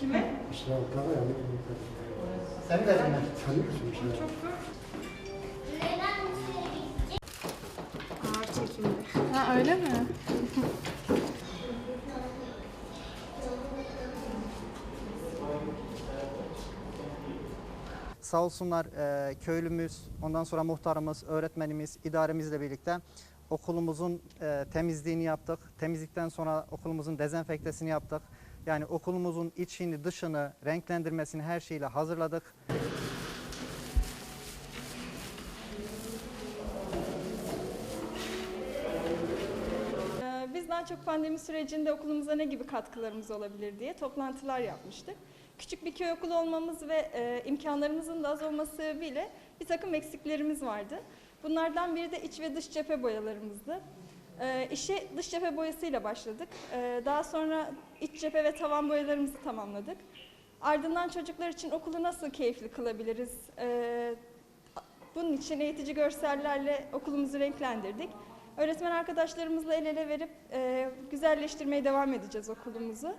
Kime? İşte o kadar yani. Sen de mi? Tanıyorsun işte. Çok zor. Ha öyle mi? Sağ olsunlar e, köylümüz, ondan sonra muhtarımız, öğretmenimiz, idaremizle birlikte okulumuzun e, temizliğini yaptık. Temizlikten sonra okulumuzun dezenfektesini yaptık. Yani okulumuzun içini, dışını, renklendirmesini her şeyle hazırladık. Çok pandemi sürecinde okulumuza ne gibi katkılarımız olabilir diye toplantılar yapmıştık. Küçük bir köy okulu olmamız ve e, imkanlarımızın da az olması sebebiyle bir takım eksiklerimiz vardı. Bunlardan biri de iç ve dış cephe boyalarımızdı. E, işe dış cephe boyasıyla başladık. E, daha sonra iç cephe ve tavan boyalarımızı tamamladık. Ardından çocuklar için okulu nasıl keyifli kılabiliriz? E, bunun için eğitici görsellerle okulumuzu renklendirdik. Öğretmen arkadaşlarımızla el ele verip e, güzelleştirmeye devam edeceğiz okulumuzu.